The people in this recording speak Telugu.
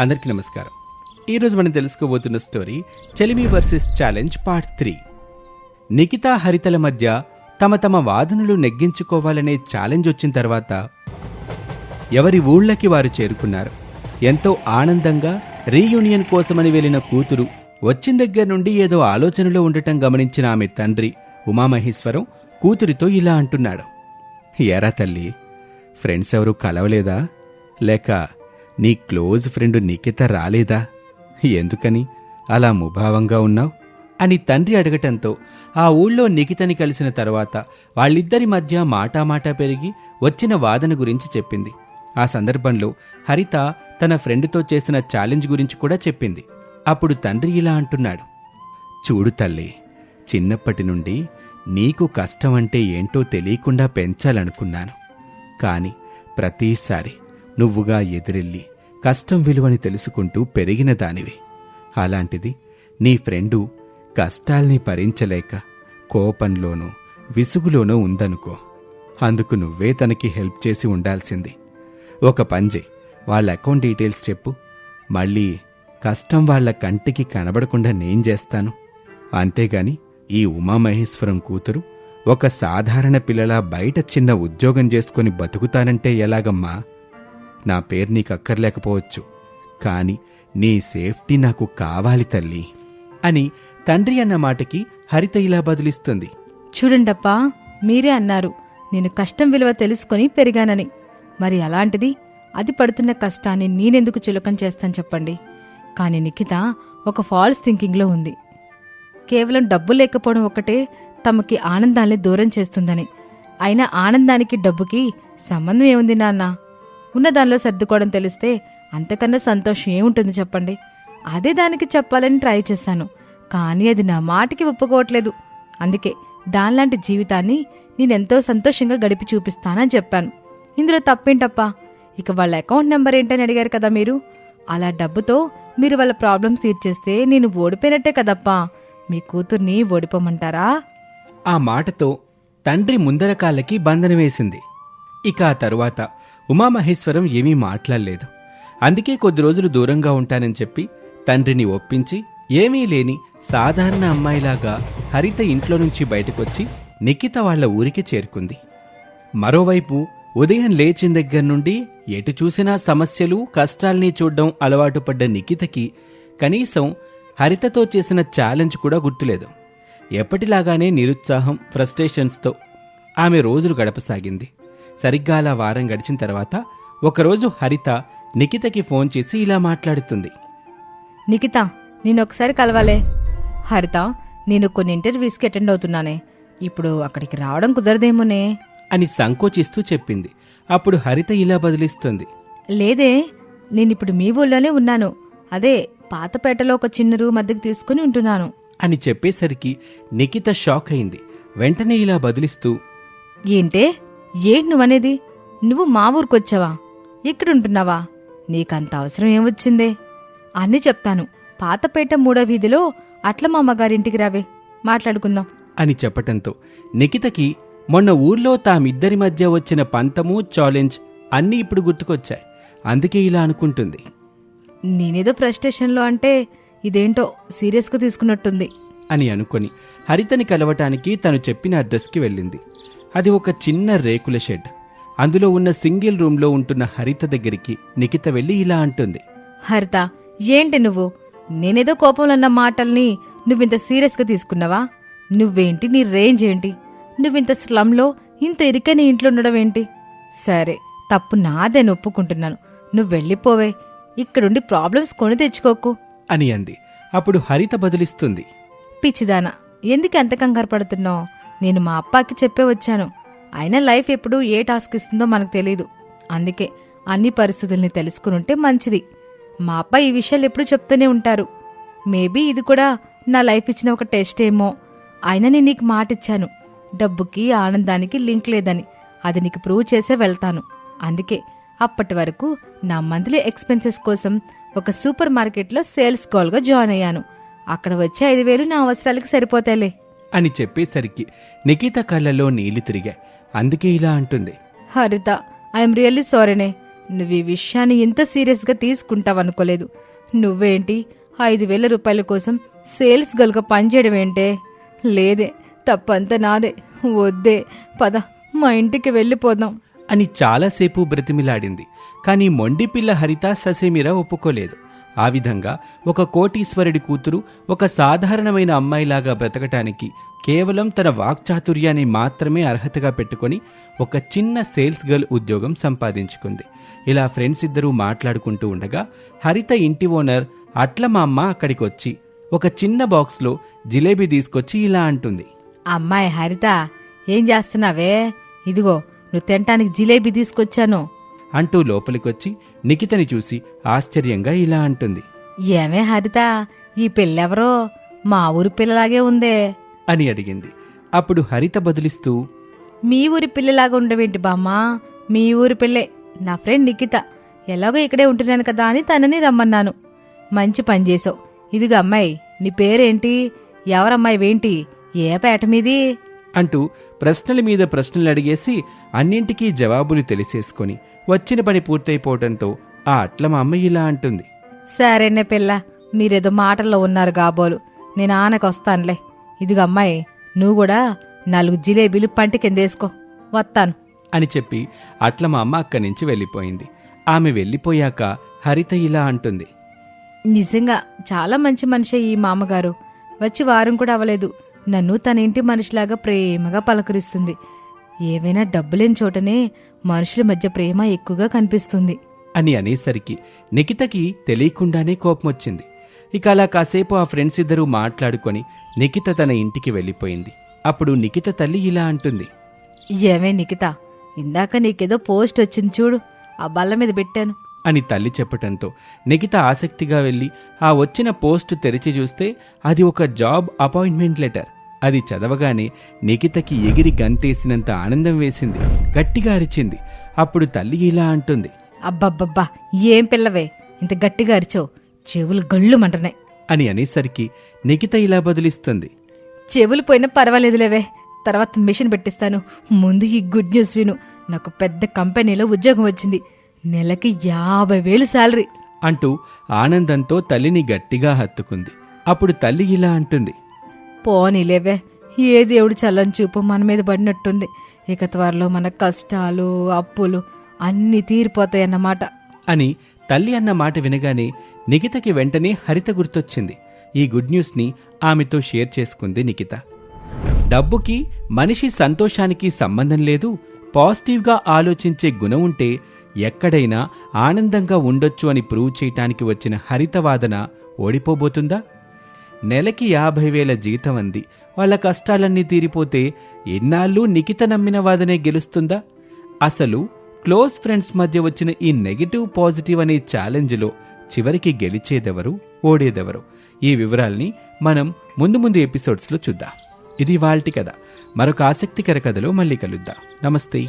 అందరికీ నమస్కారం. ఈరోజు మనం తెలుసుకోబోతున్న స్టోరీ చెలిమి versus challenge part three. Nikhita హరితల మధ్య తమ తమ వాదనలు నెగ్గించుకోవాలనే ఛాలెంజ్ వచ్చిన తర్వాత ఎవరి ఊళ్ళకి వారు చేరుకున్నారు. ఎంతో ఆనందంగా రీయూనియన్ కోసమని వెళ్ళిన కూతురు వచ్చిన దగ్గర నుండి ఏదో ఆలోచనలో ఉండటం గమనించిన ఆమె తండ్రి ఉమామహేశ్వరం కూతురితో ఇలా అంటున్నాడు. ఎరా తల్లి ఫ్రెండ్స్ ఎవరు కలవలేదా? లేక నీ క్లోజ్ ఫ్రెండ్ నిఖిత రాలేదా? ఎందుకని? అలా ముభావంగా ఉన్నావు? అని తండ్రి అడగటంతో ఆ ఊళ్ళో నిఖితని కలిసిన తర్వాత వాళ్ళిద్దరి మధ్య మాటామాటా పెరిగి వచ్చిన వాదన గురించి చెప్పింది. ఆ సందర్భంలో హరిత తన ఫ్రెండ్తో చేసిన ఛాలెంజ్ గురించి కూడా చెప్పింది. అప్పుడు తండ్రి ఇలా అంటున్నాడు. చూడు తల్లి చిన్నప్పటి నుండి నీకు కష్టం అంటే ఏంటో తెలియకుండా పెంచాలనుకున్నాను. కాని ప్రతిసారి నువ్వుగా ఎదురెళ్ళి కష్టం విలువని తెలుసుకుంటూ పెరిగిన దానివి. అలాంటిది నీ ఫ్రెండు కష్టాల్ని భరించలేక కోపంలోనూ విసుగులోనూ ఉందనుకో. అందుకు నువ్వే తనకి హెల్ప్ చేసి ఉండాల్సింది. ఒక పంజే వాళ్ళ అకౌంట్ డీటెయిల్స్ చెప్పు. మళ్ళీ కష్టం వాళ్ళ కంటికి కనబడకుండా నేను చేస్తాను. అంతేగాని ఈ ఉమామహేశ్వరం కూతురు ఒక సాధారణ పిల్లలా బయట చిన్న ఉద్యోగం చేసుకుని బతుకుతానంటే ఎలాగమ్మా? నా పేరు నీకు అక్కర్లేకపోవచ్చు కాని నీ సేఫ్టీ నాకు కావాలి తల్లి. అని తండ్రి అన్న మాటకి హరిత ఇలా బదులిస్తుంది. చూడండప్పా మీరే అన్నారు నేను కష్టం విలువ తెలుసుకొని పెరిగానని. మరి అలాంటిది అది పడుతున్న కష్టాన్ని నేనెందుకు చులకం చేస్తాను చెప్పండి. కానీ నిఖిత ఒక ఫాల్స్ థింకింగ్లో ఉంది. కేవలం డబ్బు లేకపోవడం ఒకటే తమకి ఆనందాన్ని దూరం చేస్తుందని. అయినా ఆనందానికి డబ్బుకి సంబంధం ఏముంది నాన్నా? ఉన్నదానిలో సర్దుకోవడం తెలిస్తే అంతకన్నా సంతోషం ఏముంటుంది చెప్పండి? అదే దానికి చెప్పాలని ట్రై చేశాను. కానీ అది నా మాటకి ఒప్పుకోవట్లేదు. అందుకే దానిలాంటి జీవితాన్ని నేనెంతో సంతోషంగా గడిపి చూపిస్తానని చెప్పాను. ఇందులో తప్పేంటప్పా? ఇక వాళ్ళ అకౌంట్ నెంబర్ ఏంటని అడిగారు కదా మీరు? అలా డబ్బుతో మీరు వాళ్ళ ప్రాబ్లమ్స్ తీర్చేస్తే నేను ఓడిపోయినట్టే కదప్పా? మీ కూతుర్ని ఓడిపోమంటారా? ఆ మాటతో తండ్రి ముందర కాళ్ళకి బంధన వేసింది. ఇక ఆ తరువాత ఉమామహేశ్వరం ఏమీ మాట్లాడలేదు. అందుకే కొద్ది రోజులు దూరంగా ఉంటానని చెప్పి తండ్రిని ఒప్పించి ఏమీ లేని సాధారణ అమ్మాయిలాగా హరిత ఇంట్లో నుంచి బయటకొచ్చి నిఖిత వాళ్ళ ఊరికి చేరుకుంది. మరోవైపు ఉదయం లేచిన దగ్గర నుండి ఎటు చూసినా సమస్యలు కష్టాల్ని చూడ్డం అలవాటు పడ్డ నిఖితకి కనీసం హరితతో చేసిన ఛాలెంజ్ కూడా గుర్తులేదు. ఎప్పటిలాగానే నిరుత్సాహం ఫ్రస్ట్రేషన్స్తో ఆమె రోజులు గడపసాగింది. సరిగ్గా అలా వారం గడిచిన తర్వాత ఒకరోజు హరిత నిఖితకి ఫోన్ చేసి ఇలా మాట్లాడుతుంది. నిఖిత నేను ఒకసారి కలవాలే. హరిత నేను కొన్ని ఇంటర్వ్యూస్కి అటెండ్ అవుతున్నానే. ఇప్పుడు అక్కడికి రావడం కుదరదేమోనే. అని సంకోచిస్తూ చెప్పింది. అప్పుడు హరిత ఇలా బదిలిస్తుంది. లేదే నేనిప్పుడు మీ ఊళ్ళోనే ఉన్నాను. అదే పాతపేటలో ఒక చిన్న రూమ్ అద్దెకు తీసుకుని ఉంటున్నాను. అని చెప్పేసరికి నిఖిత షాక్ అయింది. వెంటనే ఇలా బదిలిస్తూ ఏంటే? ఏంటి నువ్వనేది? నువ్వు మా ఊరికొచ్చావా? ఇక్కడుంటున్నావా నీకంత అవసరం ఏమొచ్చిందే? అన్నీ చెప్తాను. పాతపేట మూడో వీధిలో అట్ల మా అమ్మగారింటికి రావే. మాట్లాడుకుందాం. అని చెప్పటంతో నిఖితకి మొన్న ఊర్లో తామిద్దరి మధ్య వచ్చిన పంతము ఛాలెంజ్ అన్నీ ఇప్పుడు గుర్తుకొచ్చాయి. అందుకే ఇలా అనుకుంటుంది. నేనేదో ఫ్రస్ట్రేషన్లో అంటే ఇదేంటో సీరియస్గా తీసుకున్నట్టుంది. అని అనుకొని హరితని కలవటానికి తను చెప్పిన అడ్రస్కి వెళ్ళింది. అది ఒక చిన్న రేకుల షెడ్. అందులో ఉన్న సింగిల్ రూమ్లో ఉంటున్న హరిత దగ్గరికి నిఖిత వెళ్ళి ఇలా అంటుంది. హరిత ఏంటి నువ్వు? నేనేదో కోపంలో అన్న మాటల్ని నువ్వింత సీరియస్గా తీసుకున్నావా? నువ్వేంటి? నీ రేంజ్ ఏంటి? నువ్వింత స్లమ్లో ఇంత ఇరికని ఇంట్లో ఉండడం ఏంటి సరే తప్పు నాదే అని ఒప్పుకుంటున్నాను. నువ్వు వెళ్ళిపోవే. ఇక్కడుండి ప్రాబ్లమ్స్ కొని తెచ్చుకోకు. అని అంది. అప్పుడు హరిత బదులిస్తుంది. పిచ్చిదానా ఎందుకు ఎంత కంగారు పడుతున్నావు? నేను మా అప్పాకి చెప్పే వచ్చాను. అయినా లైఫ్ ఎప్పుడు ఏ టాస్క్ ఇస్తుందో మనకు తెలియదు అందుకే అన్ని పరిస్థితుల్ని తెలుసుకుని ఉంటే మంచిది. మా అప్ప ఈ విషయాలు ఎప్పుడు చెప్తూనే ఉంటారు. మేబీ ఇది కూడా నా లైఫ్ ఇచ్చిన ఒక టెస్ట్ ఏమో. అయినా నేను నీకు మాట ఇచ్చాను. డబ్బుకి ఆనందానికి లింక్ లేదని. అది నీకు ప్రూవ్ చేసే వెళ్తాను. అందుకే అప్పటి వరకు నా మంత్లీ ఎక్స్పెన్సెస్ కోసం ఒక సూపర్ మార్కెట్లో సేల్స్ కాల్గా జాయిన్ అయ్యాను. అక్కడ వచ్చే ఐదు వేలు నా అవసరాలకి సరిపోతాయిలే. అని చెప్పేసరికి నిఖిత కళ్ళలో నీళ్ళు తిరిగాయి. అందుకే ఇలా అంటుంది. హరిత ఐఎమ్ రియల్లీ సారీనే. నువ్వు ఈ విషయాన్ని ఇంత సీరియస్గా తీసుకుంటావనుకోలేదు. నువ్వేంటి? ఐదు వేల రూపాయల కోసం సేల్స్ గల్గా పనిచేయడం ఏంటే? లేదే తప్పంతా నాదే. వద్దే పద మా ఇంటికి వెళ్ళిపోదాం. అని చాలాసేపు బ్రతిమిలాడింది. కానీ మొండిపిల్ల హరిత ససేమిరా ఒప్పుకోలేదు. ఆ విధంగా ఒక కోటీశ్వరుడి కూతురు ఒక సాధారణమైన అమ్మాయిలాగా బ్రతకటానికి కేవలం తన వాక్చాతుర్యాన్ని మాత్రమే అర్హతగా పెట్టుకొని ఒక చిన్న సేల్స్ గర్ల్ ఉద్యోగం సంపాదించుకుంది. ఇలా ఫ్రెండ్స్ ఇద్దరూ మాట్లాడుకుంటూ ఉండగా హరిత ఇంటి ఓనర్ అట్ల మా అమ్మ అక్కడికి వచ్చి ఒక చిన్న బాక్స్లో జిలేబీ తీసుకొచ్చి ఇలా అంటుంది. అమ్మాయి హరిత ఏం చేస్తున్నావే? ఇదిగో నువ్వు తినటానికి జిలేబీ తీసుకొచ్చాను. అంటూ లోపలికొచ్చి నిఖితని చూసి ఆశ్చర్యంగా ఇలా అంటుంది. ఏమే హరిత ఈ పిల్లెవరో? మా ఊరి పిల్లలాగే ఉందే. అని అడిగింది. అప్పుడు హరిత బదులిస్తూ మీ ఊరి పిల్లలాగా ఉండవేంటి బామ్మా? మీ ఊరి పిల్లే నా ఫ్రెండ్ నిఖిత. ఎలాగో ఇక్కడే ఉంటున్నాను కదా అని తనని రమ్మన్నాను. మంచి పని చేసావు ఇదిగా అమ్మాయి నీ పేరేంటి? ఎవరమ్మాయి వేంటి? ఏ పేట మీది? అంటూ ప్రశ్నల మీద ప్రశ్నలు అడిగేసి అన్నింటికీ జవాబులు తెలిసేసుకొని వచ్చిన పని పూర్తయిపోవటంతో ఆ అట్ల మా అమ్మ ఇలా అంటుంది. సరేనే పిల్ల మీరేదో మాటల్లో ఉన్నారు కాబోలు నేను ఆనకొస్తానులే. ఇదిగో అమ్మాయి నువ్వు కూడా నాలుగు జిలేబీలు పంటి కిందేసుకో. వస్తాను అని చెప్పి అట్ల మా అమ్మ అక్కడి నుంచి వెళ్ళిపోయింది. ఆమె వెళ్ళిపోయాక హరిత ఇలా అంటుంది. నిజంగా చాలా మంచి మనిషి ఈ మామగారు. వచ్చి వారం కూడా అవ్వలేదు. నన్ను తన ఇంటి మనిషిలాగా ప్రేమగా పలకరిస్తుంది. ఏవైనా డబ్బులేని చోటనే మనుషుల మధ్య ప్రేమ ఎక్కువగా కనిపిస్తుంది. అని అనేసరికి నిఖితకి తెలియకుండానే కోపం వచ్చింది ఇక అలా కాసేపు ఆ ఫ్రెండ్స్ ఇద్దరూ మాట్లాడుకొని నిఖిత తన ఇంటికి వెళ్ళిపోయింది. అప్పుడు నిఖిత తల్లి ఇలా అంటుంది. ఏమే నిఖిత ఇందాక నీకేదో పోస్ట్ వచ్చింది చూడు ఆ బల్ల మీద పెట్టాను. అని తల్లి చెప్పటంతో నిఖిత ఆసక్తిగా వెళ్ళి ఆ వచ్చిన పోస్ట్ తెరిచి చూస్తే అది ఒక జాబ్ అపాయింట్మెంట్ లెటర్. అది చదవగానే నిఖితకి ఎగిరి గంతేసినంత ఆనందం వేసింది. గట్టిగా అరిచింది. అప్పుడు తల్లి ఇలా అంటుంది. అబ్బబ్బబ్బా ఏం పిల్లవే ఇంత గట్టిగా అరిచావు చెవులు గళ్ళు మంటనాయి అని అనేసరికి నిఖిత ఇలా బదులిస్తుంది. చెవులు పోయినా పర్వాలేదులేవే తర్వాత మిషన్ పెట్టిస్తాను. ముందు ఈ గుడ్ న్యూస్ విను. నాకు పెద్ద కంపెనీలో ఉద్యోగం వచ్చింది. నెలకి యాభై వేలు శాలరీ. అంటూ ఆనందంతో తల్లిని గట్టిగా హత్తుకుంది. అప్పుడు తల్లి ఇలా అంటుంది. పోనీలేవే ఏ దేవుడు చల్లని చూపు మన మీద పడినట్టుంది. ఇక త్వరలో మన కష్టాలు అప్పులు అన్నీ తీరిపోతాయన్నమాట. అని తల్లి అన్న మాట వినగానే నిఖితకి వెంటనే హరిత గుర్తొచ్చింది. ఈ గుడ్ న్యూస్ని ఆమెతో షేర్ చేసుకుంది నిఖిత. డబ్బుకి మనిషి సంతోషానికి సంబంధం లేదు పాజిటివ్గా ఆలోచించే గుణం ఉంటే ఎక్కడైనా ఆనందంగా ఉండొచ్చు అని ప్రూవ్ చేయటానికి వచ్చిన హరిత వాదన ఓడిపోబోతుందా? నెలకి యాభై వేల జీతం అంది. వాళ్ళ కష్టాలన్నీ తీరిపోతే ఎన్నాళ్ళు నిఖిత నమ్మిన వాదనే గెలుస్తుందా? అసలు క్లోజ్ ఫ్రెండ్స్ మధ్య వచ్చిన ఈ నెగిటివ్ పాజిటివ్ అనే ఛాలెంజ్లో చివరికి గెలిచేదెవరు? ఓడేదెవరు? ఈ వివరాల్ని మనం ముందు ముందు ఎపిసోడ్స్లో చూద్దాం. ఇది వాల్టి కథ. మరొక ఆసక్తికర కథలో మళ్ళీ కలుద్దాం. నమస్తే.